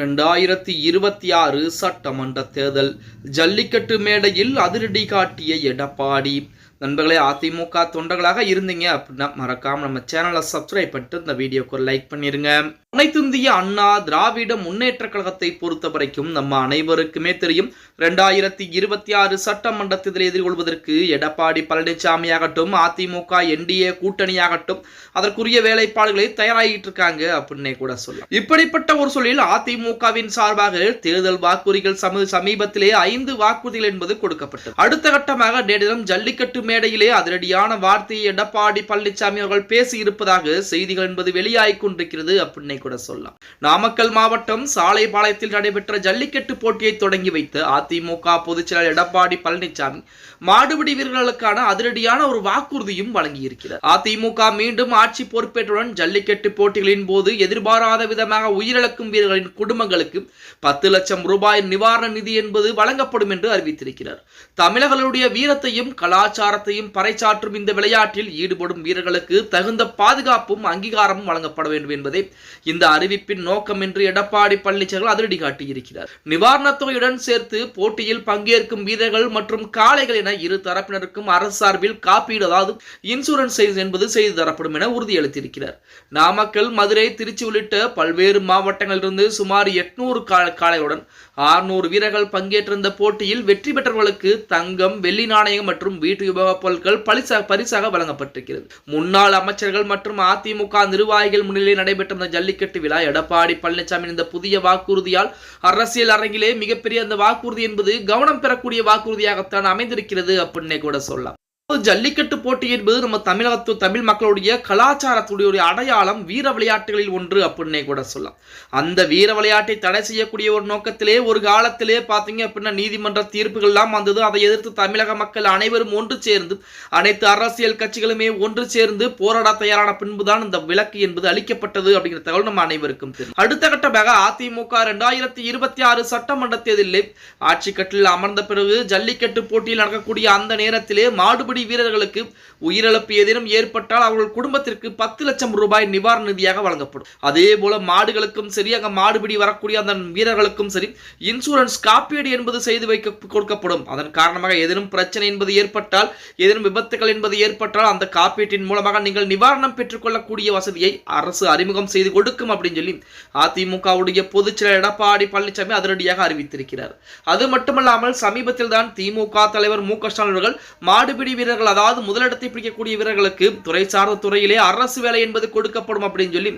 ரெண்டாயிரத்தி இருபத்தி ஆறு சட்டமன்ற தேர்தல். ஜல்லிக்கட்டு மேடையில் அதிரடி காட்டிய எடப்பாடி. நண்பர்களே அதிமுக தொண்டர்களாக இருந்தீங்க அப்படின்னா மறக்காமல் நம்ம சேனலை சப்ஸ்கிரைப் பண்ணிட்டு இந்த வீடியோக்கு லைக் பண்ணிடுங்க அனைத்திந்திய அண்ணா திராவிட முன்னேற்ற கழகத்தை பொறுத்த வரைக்கும் நம்ம அனைவருக்குமே தெரியும் ரெண்டாயிரத்தி இருபத்தி ஆறு சட்டமன்ற தேர்தலை எதிர்கொள்வதற்கு எடப்பாடி பழனிசாமி ஆகட்டும் அதிமுக என்டிஏ கூட்டணியாகட்டும் அதற்குரிய வேலைப்பாடுகளை தயாராகிட்டு இருக்காங்க அப்படின்னே கூட சொல்லலாம். இப்படிப்பட்ட ஒரு சூழலில் அதிமுகவின் சார்பாக தேர்தல் வாக்குறுதிகள் சம சமீபத்திலே ஐந்து வாக்குறுதிகள் என்பது கொடுக்கப்பட்டது. அடுத்த கட்டமாக நேரிடம் ஜல்லிக்கட்டு மேடையிலே அதிரடியான வார்த்தையை எடப்பாடி பழனிசாமி அவர்கள் பேசி இருப்பதாக செய்திகள் என்பது வெளியாகிக் கொண்டிருக்கிறது அப்படின்னே கூட சொல்லலாம். நாமக்கல் மாவட்டம் சாலைபாளையத்தில் நடைபெற்ற ஜல்லிக்கட்டு போட்டியை தொடங்கி வைத்து அதிமுக பொதுச்செயலர் எடப்பாடி பழனிசாமி மாடுபிடி வீரர்களுக்கான அதிரடியான ஒரு வாக்குறுதியும் வழங்கியிருக்கிறார். அதிமுக மீண்டும் ஆட்சி பொறுப்பேற்றுடன் ஜல்லிக்கட்டு போட்டிகளின் போது எதிர்பாராத விதமாக உயிரிழக்கும் வீரர்களின் குடும்பங்களுக்கு பத்து லட்சம் ரூபாய் நிவாரண நிதி என்பது வழங்கப்படும் என்று அறிவித்திருக்கிறார். தமிழர்களுடைய வீரத்தையும் கலாச்சாரத்தையும் பறைச்சாற்றும் இந்த விளையாட்டில் ஈடுபடும் வீரர்களுக்கு தகுந்த பாதுகாப்பும் அங்கீகாரமும் வழங்கப்பட வேண்டும் என்பதே இந்த அறிவிப்பின் நோக்கம் என்று எடப்பாடி பழனிசாமி அதிரடி காட்டியிருக்கிறார். நிவாரணத் தொகையுடன் சேர்த்து போட்டியில் பங்கேற்கும் வீரர்கள் மற்றும் காளைகள் என இரு தரப்பினருக்கும் அரசு சார்பில் காப்பீடு அதாவது இன்சூரன்ஸ் செய்து என்பது செய்து தரப்படும் என உறுதியளித்திருக்கிறார். நாமக்கல் மதுரை திருச்சி உள்ளிட்ட பல்வேறு மாவட்டங்களிலிருந்து சுமார் எட்நூறு காளைகளுடன் ஆறுநூறு வீரர்கள் பங்கேற்றிருந்த போட்டியில் வெற்றி பெற்றவர்களுக்கு தங்கம் வெள்ளி நாணயம் மற்றும் வீட்டு உபயோகப் பொருட்கள் பரிசாக பரிசாக வழங்கப்பட்டிருக்கிறது. முன்னாள் அமைச்சர்கள் மற்றும் அதிமுக நிர்வாகிகள் முன்னிலையில் நடைபெற்ற ஜல்லி ஜல்லிக்கட்டு விழா எடப்பாடி பழனிசாமி இந்த புதிய வாக்குறுதியால் அரசியல் அரங்கிலே மிகப்பெரிய அந்த வாக்குறுதி என்பது கவனம் பெறக்கூடிய வாக்குறுதியாகத்தான் அமைந்திருக்கிறது அப்படின்னே கூட சொல்லலாம். ஜல்லிக்கட்டு போட்டி என்பது நம்ம தமிழகத்து தமிழ் மக்களுடைய கலாச்சாரத்துடைய ஒரு அடையாளம் வீர விளையாட்டுகளில் ஒன்று அப்படின்னே கூட சொல்லலாம். அந்த வீர விளையாட்டை தடை செய்யக்கூடிய ஒரு நோக்கத்திலே ஒரு காலத்திலே பார்த்தீங்க அப்படின்னா நீதிமன்ற தீர்ப்புகள்லாம் வந்தது. அதை எதிர்த்து தமிழக மக்கள் அனைவரும் ஒன்று சேர்ந்து அனைத்து அரசியல் கட்சிகளுமே ஒன்று சேர்ந்து போராட தயாரான பின்புதான் இந்த விலக்கு என்பது அளிக்கப்பட்டது அப்படிங்கிற தகவல் நம்ம அனைவருக்கும் தெரியும். அடுத்த கட்டமாக அதிமுக இரண்டாயிரத்தி இருபத்தி ஆறு சட்டமன்ற தேர்தலில் ஆட்சி கட்டில் அமர்ந்த பிறகு ஜல்லிக்கட்டு போட்டியில் நடக்கக்கூடிய அந்த நேரத்திலே மாடுபிடி மாடுபிடி வீரர்களுக்கு உயிரிழப்பு ஏதேனும் ஏற்பட்டால் அவர்கள் குடும்பத்திற்கு பத்து லட்சம் ரூபாய் நிவாரண நிதியாக வழங்கப்படும். அதே போல மாடுகளுக்கும் சரி அங்க மாடுபிடி வரக்கூடிய அந்த வீரர்களுக்கும் சரி இன்சூரன்ஸ் காப்பீடு என்பது செய்து வைக்க கொடுக்கப்படும். அதன் காரணமாக ஏதேனும் பிரச்சனை என்பது ஏற்பட்டால் ஏதேனும் விபத்துகள் என்பது ஏற்பட்டால் அந்த காப்பீட்டின் மூலமாக நீங்கள் நிவாரணம் பெற்றுக்கொள்ளக்கூடிய வசதியை அரசு அறிமுகம் செய்து கொடுக்கும் அப்படின்னு சொல்லி அதிமுகவுடைய பொதுச் செயலர் எடப்பாடி பழனிசாமி அதிரடியாக அறிவித்திருக்கிறார். அது மட்டுமல்லாமல் சமீபத்தில் தான் திமுக தலைவர் மு க ஸ்டாலின் அவர்கள் மாடுபிடி வீரர்கள் அதாவது முதலிடத்தை பிடிக்கக்கூடிய வீரர்களுக்கு துறை சார்ந்த துறையிலே அரசு வேலை என்பது கொடுக்கப்படும் அப்படின்னு சொல்லி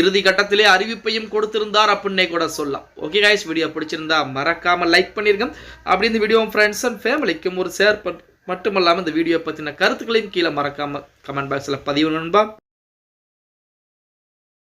இறுதி கட்டத்திலே அறிவிப்பையும் கொடுத்திருந்தார் அப்படின்னே கூட சொல்லலாம். ஓகே காய்ஸ் வீடியோ பிடிச்சிருந்தா மறக்காம லைக் பண்ணிருங்க. அப்படி இந்த வீடியோ ஃப்ரெண்ட்ஸ் அண்ட் ஃபேமிலிக்கும் ஒரு ஷேர் மட்டுமல்லாமல் இந்த வீடியோ பற்றின கருத்துக்களையும் கீழே மறக்காம கமெண்ட் பாக்ஸில் பதிவு நண்பா.